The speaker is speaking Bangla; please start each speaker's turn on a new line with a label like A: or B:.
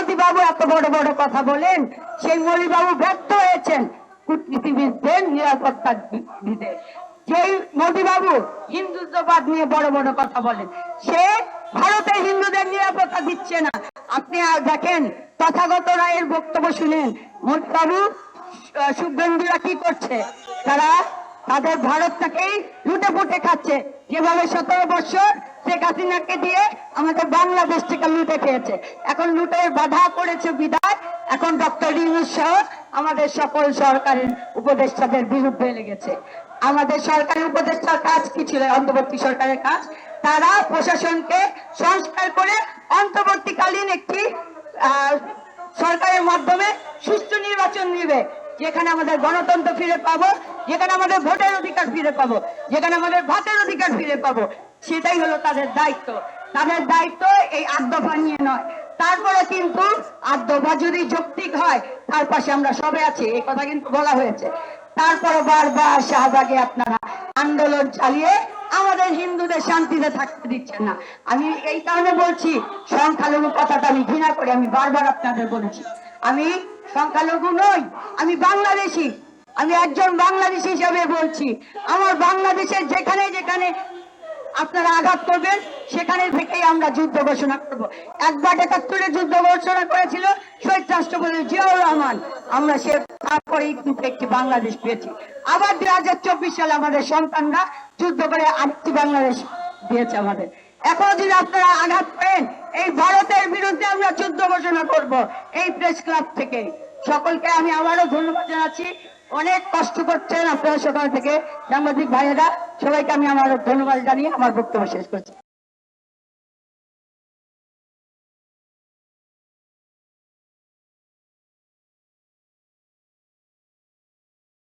A: মোদিবাবু এত বড় বড় কথা বলেন, সেই মোদিবাবু ব্যর্থ হয়েছেন। কূটনীতিবিদদের নিরাপত্তা দিতে। যেই মোদিবাবু হিন্দুত্ববাদ নিয়ে বড় বড় কথা বলেন, সে ভারতের হিন্দুদের নিরাপত্তা দিচ্ছে না। আপনি আর দেখেন, তথাগত রায়ের বক্তব্য শুনেন মোদিবাবু শুভেন্দুরা কি করছে? তারা তাদের ভারতটাকেই লুটে পুটে খাচ্ছে। যেভাবে সতেরো বছর শেখ হাসিনাকে দিয়ে আমাদের বাংলাদেশ থেকে লুটে খেয়েছে। এখন লুটের বাধা করেছে বিদায়। এখন ডক্টর ইউনুস সহ আমাদের সকল সরকারের উপদেষ্টাদের বিরুদ্ধে লেগেছে। আমাদের সরকারের উপদেষ্টার কাজ কি ছিল? অন্তর্বর্তী সরকারের কাজ। তারা প্রশাসনকে সংস্কার করে অন্তর্বর্তীকালীন একটি সরকারের মাধ্যমে সুষ্ঠু নির্বাচন নিবে। যেখানে আমাদের গণতন্ত্র ফিরে পাবো, যেখানে আমাদের ভোটের অধিকার ফিরে পাবো, যেখানে আমাদের ভাতের অধিকার ফিরে পাবো, সেটাই হলো তাদের দায়িত্ব। তাদের দায়িত্ব এই আট দফা নিয়ে নয়। তারপরে কিন্তু আট দফা যদি যৌক্তিক হয়, তার পাশে আমরা সবে আছি, এই কথা কিন্তু বলা হয়েছে। তারপরে বারবার শাহবাগে আপনারা আন্দোলন চালিয়ে আমাদের হিন্দুদের শান্তিতে থাকতে দিচ্ছেন না। আমি এই কারণে বলছি, সংখ্যালঘু কথাটা আমি ঘৃণা করে আমি বারবার আপনাদের বলেছি। আমি সংখ্যালঘু নই, আমি বাংলাদেশি। আমি একজন বাংলাদেশি হিসাবে বলছি। আমার বাংলাদেশের যেখানে যেখানে আপনারা আঘাত করবেন, সেখানে থেকেই আমরা যুদ্ধ ঘোষণা করব। একবার একাত্তরে যুদ্ধ ঘোষণা করেছিল শহীদ রাষ্ট্রপতি জিয়াউর রহমান। আমরা সে তারপরেই কিন্তু একটি বাংলাদেশ পেয়েছি। আবার দুই হাজার চব্বিশ সালে আমাদের সন্তানরা যুদ্ধ করে আরেকটি বাংলাদেশ দিয়েছে আমাদের। এখন যদি আপনারা আঘাত করেন, এই আমরা যুদ্ধ ঘোষণা করব এই প্রেস ক্লাব থেকে। সকলকে আমি আবারও ধন্যবাদ জানাচ্ছি। অনেক কষ্ট করছেন আপনারা সকাল থেকে সাংবাদিক ভাইয়েরা। সবাইকে আমি আমার ধন্যবাদ জানিয়ে আমার বক্তব্য শেষ করছি।